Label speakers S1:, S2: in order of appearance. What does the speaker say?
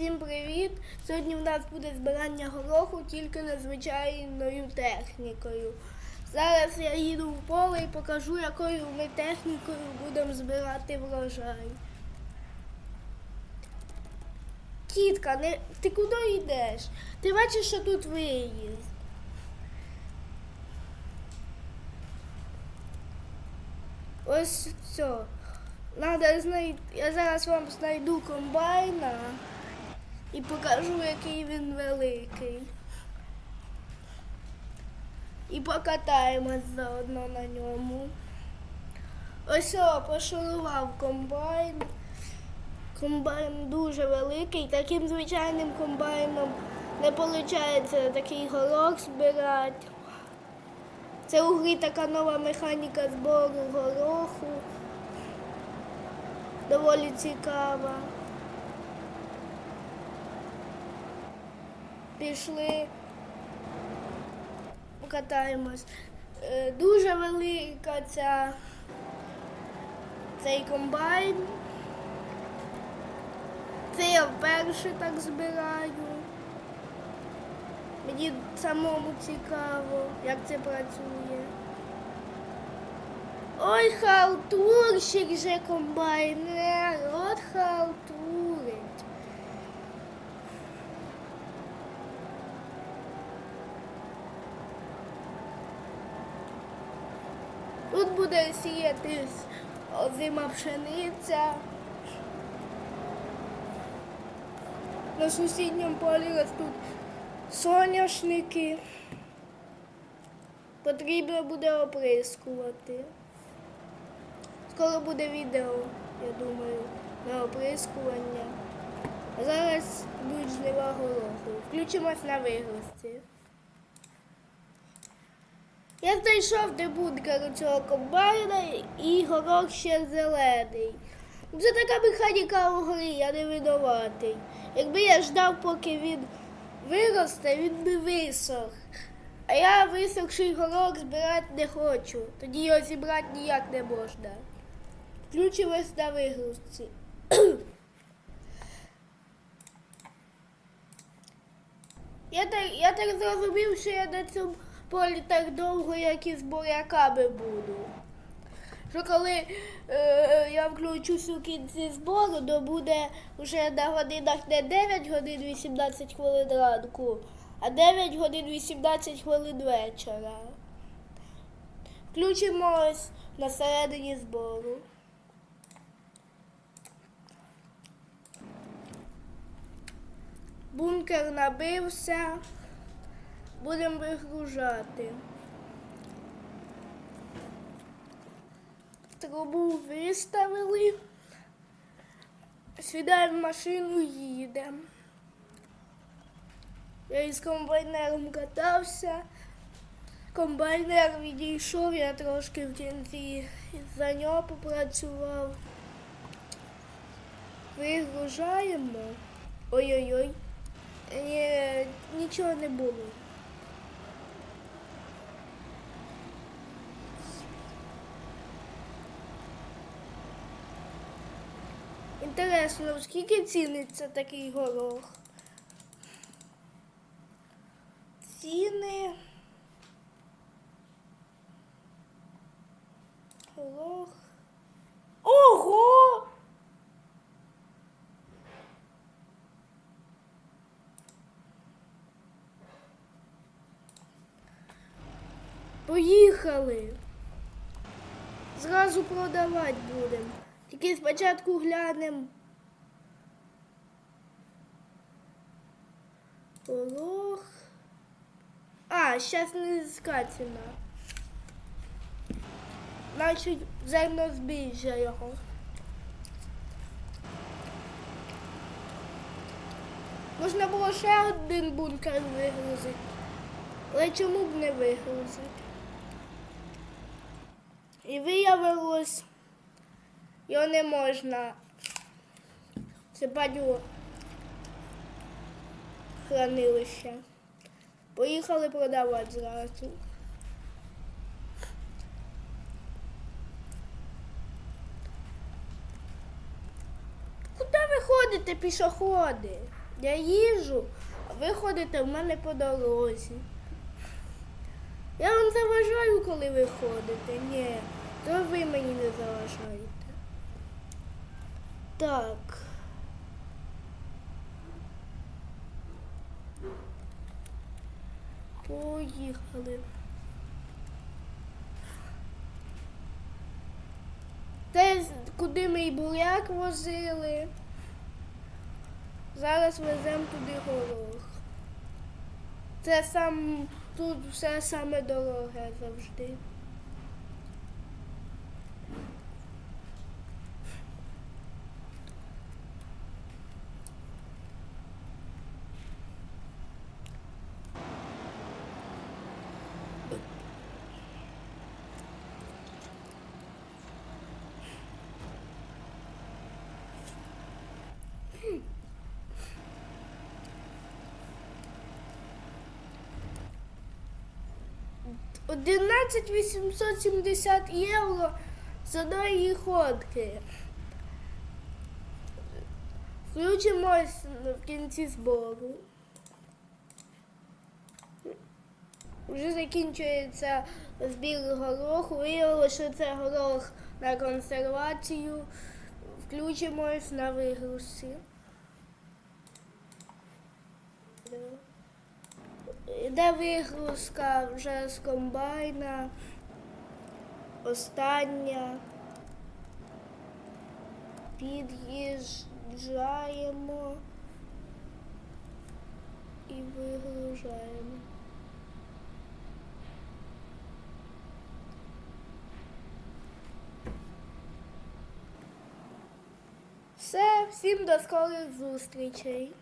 S1: Всім привіт! Сьогодні в нас буде збирання гороху тільки незвичайною технікою. Зараз я їду в поле і покажу, якою ми технікою будемо збирати врожай. Тітка, не... ти куди йдеш? Ти бачиш, що тут виїзд. Ось все. Надо знайти. Я зараз вам знайду комбайна і покажу, який він великий. І покатаємось заодно на ньому. Ось о, пошурував комбайн. Комбайн дуже великий. Таким звичайним комбайном не виходить такий горох збирати. Це у грі така нова механіка збору гороху. Доволі цікава. Пішли, покатаємось. Е, Дуже велика ця цей комбайн. Це я вперше так збираю. Мені самому цікаво, як це працює. Ой, халтурщик же комбайнер, от халтурить. Тут буде сіятись озима пшениця. На сусідньому полі ростуть соняшники. Потрібно буде оприскувати. Скоро буде відео, я думаю, на оприскування. А зараз будуть жнива гороху. Включимось на вигрузці. Я знайшов де бункер у цього комбайна і горох ще зелений. Це така механіка у грі, я не винуватий. Якби я ждав, поки він виросте, він би висох. А я висохший горох збирати не хочу. Тоді його зібрати ніяк не можна. Включилось на вигрузці. Я так, я так зрозумів, що я на цьому полі так довго, як і з буряками буду. Що коли е, я включусь у кінці збору, то буде вже на годинах не 9 годин 18 хвилин ранку, а 9 годин 18 хвилин вечора. Включимось на середині збору. Бункер набився. Будемо вигружати. Трубу виставили. Сідаємо в машину, їдемо. Я із комбайнером катався. Комбайнер відійшов, я трошки в кінці за нього попрацював. Вигружаємо. Ой-ой-ой. Ні, нічого не було. Інтересно, скільки ціниться такий горох? Ціни. Горох. Ого! Поїхали. Зразу продавати будемо. Тільки спочатку глянемо. Горох. А, зараз низька ціна. Значить, зерно збільшує його. Можна було ще один бункер вигрузити. Але чому б не вигрузити? І виявилось, його не можна сипати у хранилище. Поїхали продавати зразу. Куди ви ходите, пішоходи? Я їжу, а ви ходите в мене по дорозі. Я вам заважаю, коли ви ходите. Ні, то ви мені не заважаєте. Так. Поїхали. Те, куди ми і буряк возили. Зараз веземо туди горох. Це сам тут все саме дороге завжди. Одинадцять 870 євро за одної ходки. Включимось в кінці збору. Вже закінчується збір гороху. Виявилося, що це горох на консервацію. Включимось на вигрузці. Йде вигрузка вже з комбайна. Остання. Під'їжджаємо і вигружаємо. Все, всім до скорих зустрічей.